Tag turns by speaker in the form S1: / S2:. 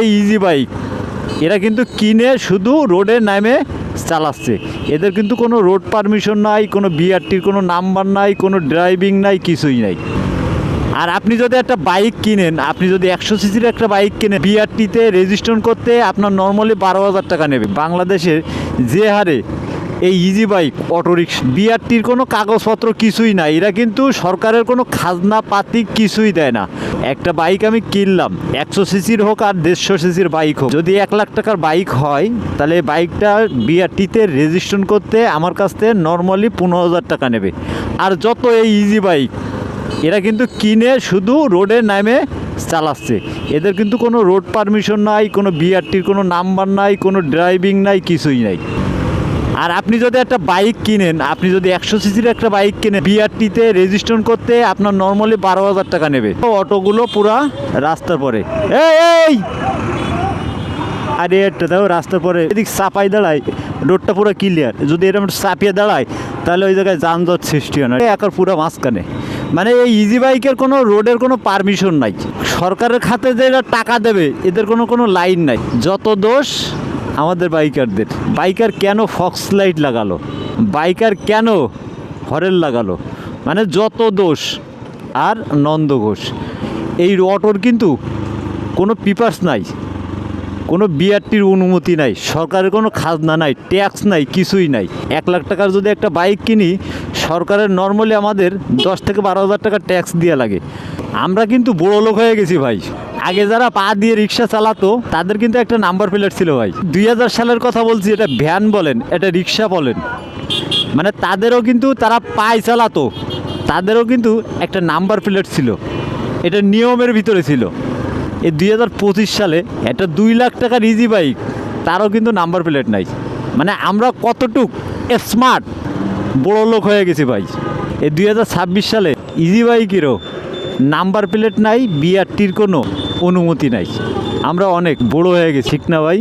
S1: এই easy bike এরা কিন্তু কিনে শুধু রোডের নামে চালাচ্ছে। এদের কিন্তু কোনো রোড পারমিশন নাই, কোনো বিআরটির কোনো নাম্বার নাই, কোনো ড্রাইভিং নাই, কিছুই নাই। আর আপনি যদি একটা বাইক কিনেন, আপনি যদি একশো সিসির একটা বাইক কিনেন বিআরটিতে রেজিস্ট্রেশন করতে, আপনার নর্মালি বারো হাজার টাকা নেবে। বাংলাদেশের যে হারে এই ইজি বাইক অটোরিক্সা বিআরটির কোনো কাগজপত্র কিছুই নাই এরা কিন্তু সরকারের কোনো খাজনা পাতি কিছুই দেয় না। একটা বাইক আমি কিনলাম, একশো সিসির হোক আর দেড়শো সিসির বাইক হোক। যদি এক লাখ টাকার বাইক হয়, তাহলে বাইকটা বিআরটিতে রেজিস্ট্রেশন করতে আমার কাছ থেকে নর্মালি পনেরো হাজার টাকা নেবে। আর যত এই ইজি বাইক এরা কিন্তু কিনে শুধু রোডে নামে চালাচ্ছে। এদের কিন্তু কোনো রোড পারমিশন নাই, কোনো বিআরটির কোনো নাম্বার নাই, কোনো ড্রাইভিং নাই, কিছুই নাই। আর আপনি যদি একটা বাইক কিনেন, আপনি যদি একশো সিসির একটা বাইক কিনেন বিআরটিতে রেজিস্ট্রেশন করতে আপনার নর্মালি বারো হাজার টাকা নেবে। অটোগুলো পুরা রাস্তার পরে। এই আরে একটা দেখো, রাস্তার পরে। এদিক চাপাই দাঁড়ায়, রোডটা পুরো ক্লিয়ার যদি এরকম চাপিয়ে দাঁড়ায়, তাহলে ওই জায়গায় যানজট সৃষ্টি হয় না। একার পুরো মাঝখানে। মানে এই ইজি বাইকের কোনো রোডের কোনো পারমিশন নাই। সরকারের খাতে যে এরা টাকা দেবে, এদের কোনো কোনো লাইন নাই। যত দোষ আমাদের বাইকারদের। বাইকার কেন ফক্স লাইট লাগালো? বাইকার কেন হরেল লাগালো? মানে যত দোষ আর নন্দ ঘোষ। এই অটোর কিন্তু কোনো পিপার্স নাই, কোনো বিআরটির অনুমতি নাই, সরকারের কোনো খাজনা নাই, ট্যাক্স নাই, কিছুই নাই। এক লাখ টাকার যদি একটা বাইক কিনি সরকারের নর্মালি আমাদের দশ থেকে বারো হাজার টাকা ট্যাক্স দেওয়া লাগে। আমরা কিন্তু বড় লোক হয়ে গেছি ভাই। আগে যারা পা দিয়ে রিক্সা চালাতো, তাদের কিন্তু একটা নাম্বার প্লেট ছিল ভাই। দুই হাজার সালের কথা বলছি, এটা ভ্যান বলেন, এটা রিক্সা বলেন। মানে তাদেরও কিন্তু তারা পায়ে চালাতো। তাদেরও কিন্তু একটা নাম্বার প্লেট ছিল। এটা নিয়মের ভিতরে ছিল। এই দুই হাজার পঁচিশ সালে একটা দুই লাখ টাকার ইজি বাইক তারও কিন্তু নাম্বার প্লেট নাই। মানে আমরা কতটুক স্মার্ট বড় লোক হয়ে গেছি ভাই। এই দুই হাজার ছাব্বিশ সালে ইজি বাইকেরও নাম্বার প্লেট নাই বিআরটির কোনো অনুমতি নাই। আমরা অনেক বড় হয়ে গেছি, ঠিক না ভাই?